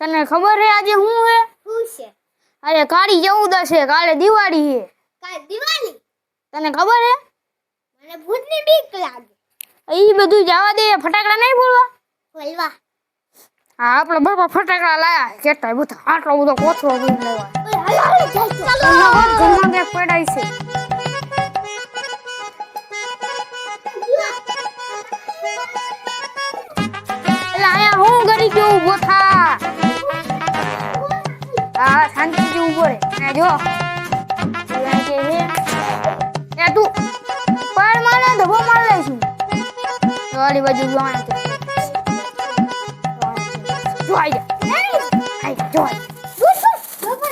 તને ખબર હે આજે શું હે? શું છે. અરે કાળી ચૌદશ છે કાલે દિવાળી છે કાલ દિવાળી? તને ખબર હે? મને ભૂતની બીક લાગે. એ બધું જવા દે ફટાકડા નહીં ફોડવા? બોલવા હા આપણે બાપા ફટાકડા લાયા. કેટલા બધા આટલો બધો કોથળો ઘરમાં કોણ પડાય છે. એટલે અહીંયા હું ગરી ગયો થા હા શાંતિથી ઊભો રે ને જો અહીંયા કે હે એ તું પાડ મારે ધબો માર લઈશું તો વાળી બાજુ જો અહીંયા કે જો આઈ જા આઈ જા, જો આઈ જા.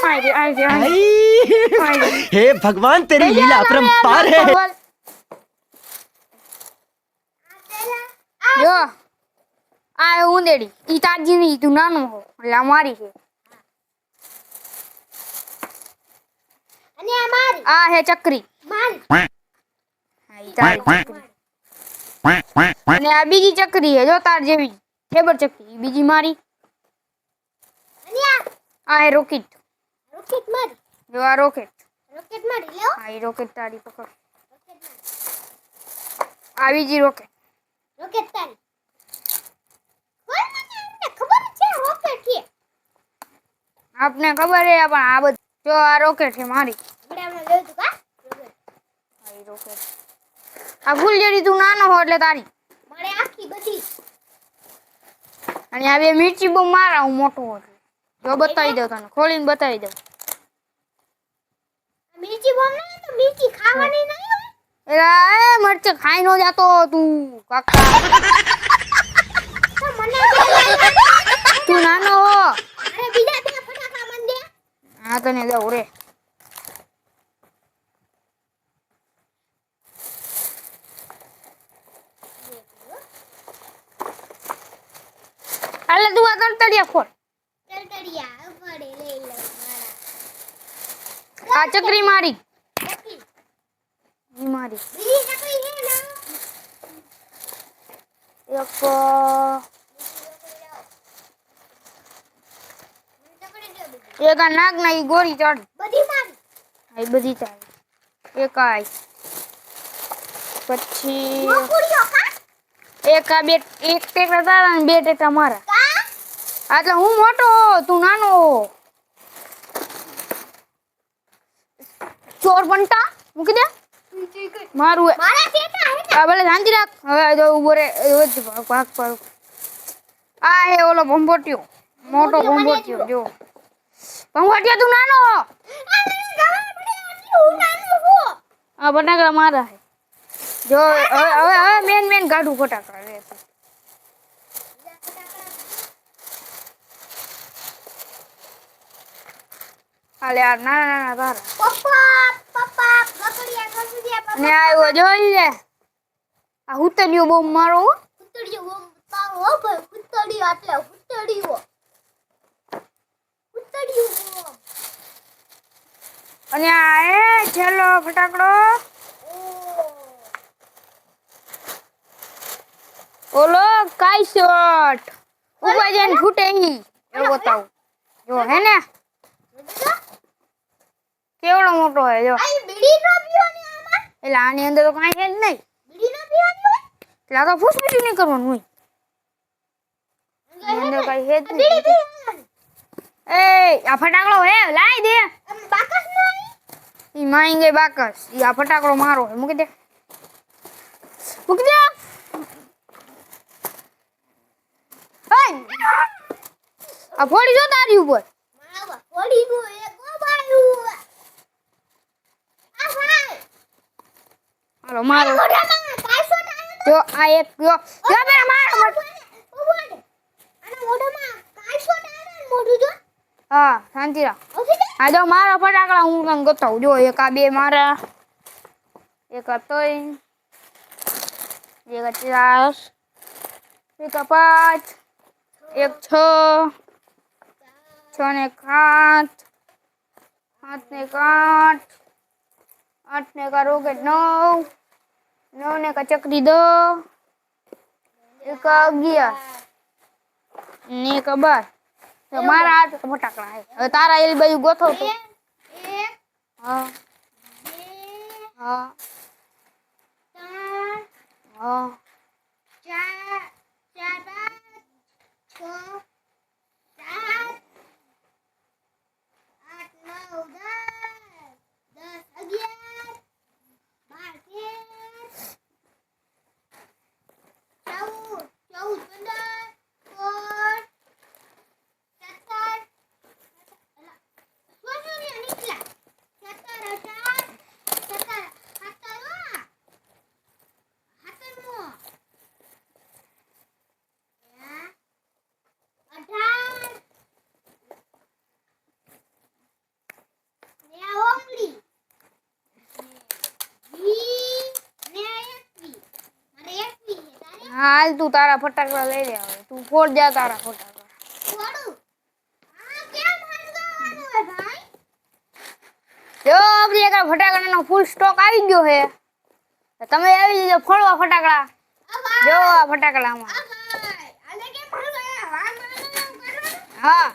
આઈ જા, આઈ જા, આઈ જા. આઈ જા. हे भगवान तेरी लीला अपरंपार है જો આ ઉંદેડી ઈ તાજી ની તું નાનો હો એટલે આ મારી છે અને આ મારી. આ હે ચકરી. મારી. હા, ઈ તારી ચકરી. અને આ બીજી ચકરી હે જો તાર જેવી. ઠેબર ચકરી. ઈ બીજી મારી. અને આ. આ હે રોકેટ. રોકેટ મારી. જો આ રોકેટ. રોકેટ મારી લેવો હા ઈ રોકેટ તારી પકડ. રોકેટ મારી આ બીજી રોકેટ. રોકેટ તારી. કોણ મને અમને ખબર જ છે રોકેટ છે. આપને ખબર હે પણ આ બધું જો આ રોકેટ છે મારી. રોકેટ. આ ફૂલજડી તું નાનો હો એટલે તારી. મારે આખી બધી. અને આ બે મિર્ચી બહુ મારા હું મોટો હો જો બતાવી દઉં તને ખોલીને બતાવી દઉં. મિર્ચી બોમ નહીં તો મિર્ચી ખાવાની નહીં એલા એ મરચે ખાઈ નો જાતો તું કાકા. તું નાનો હો અરે બીજા બે ફટાકા મને દે હા તને દઉં રે. હાલે તું આ તરતડિયા ખોલ. તરતડિયા પડે લઈ લો મારા આ ચકરી મારી. ચકરી. મારી. બીજી ચકરી છે ને? એક ચકરી દે બધી. એક આ નાગ ના ઈ ગોરી ચડી બધી મારી. આ બધી ચાલ. એક આ પછી એક આ બે એક ટેકરા તારા ને બે ટેકરા મારા. એટલે હું મોટો તું નાનો ચોર બંટા મૂકી દે. મારું આ ભલે શાંતિ રાખ. હવે જો ઊભો રે ભાગ ભાગ ભાગ. આ હે ઓલો ભંભોટિયો. મોટો ભંભોટિયો જો. ભંભોટિયો તું નાનો હા. ફટાકડા મારા હે. જો, હવે હવે હવે મેન મેન કાઢું ફટાકડા રે હાલે, આ નાના નાના તારા પપ્પા પપ્પા કસુડિયા ને આવ્યો જોઈ લે. આ હુતલિયો બહુ મારો હો. કુતડીઓ મારો હો ભાઈ કુતડીઓ એટલે કુતડીઓ ઓમ. અને આ એ છેલ્લો ફટાકડો. ઓલો કાઈ શોટ ઉપર જઈને ફૂટે ઈ. એવું બતાવું. જો હે ને? કેવડો મોટો હે જો. એટલે આની અંદર તો કાંઈ છે જ નહીં. એટલે આ તો ફૂસફૂસી નહીં કરવાનું હોય. અંદર કાંઈ છે જ નહીં. એ આ ફટાકડો હે લાઈ દે. બાકસ નો ઈ માઈ ગઈ બાકસ. ઈ આ ફટાકડો મારો હે. મૂકી દે. મૂકી દે! આ ફોડી જો તારી ઉપર. આ ભાઈ હાલો મારો. જો આ એક જો. જો મેરા મારો તો ઊભો રહે. આના મોઢામાં કાંસો ટાળ્યો ને મોઢું જો. હા, શાંતિ રાખ. આ મારા ફટાકડા હું તને ગતાવું. જો એક આ બે મારા, એક આ ત્રણ એક આ ચાર, એક આ પાંચ, એક છ છ ને એક આઠ આઠ ને એક આઠ આઠ ને એક રોકેટ નવ નવ ને એક ચકરી દો એક અગિયાર ને એક બાર. મારા હાથ ફટાકડા હે. હવે તારા એલી બાજુ ગોઠવ તો. હા. હા. હા. ચાર ચાર છ સાત આઠ નવ દસ દસ અગિયાર બાર તેર ચૌદ ચૌદ પંદર સોળ સત્તર સોળ નીકળ્યા સત્તર અઢાર સત્તર સત્તર હો. હાથરમો અઢાર ને આ ઓગળી ને વીસ ને આ એકવીસ મારે એકવીસ છે તારે હાલ તું તારા ફટાકડા લઈ લે હવે. તું ફોડ જા તારા ફટાકડા. જો આપણી એક ફટાકડાનો ફૂલ સ્ટોક આવી ગયો છે. તમે આવી જજો ફોડવા ફટાકડા. જો આ ફટાકડામાં. હા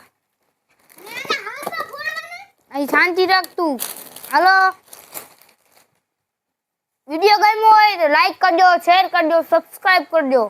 અહીં શાંતિ રાખ તું. હાલો. વીડિયો ગમ્યો હોય તો લાઈક કરજો શેર કરજો સબસ્ક્રાઈબ કરજો.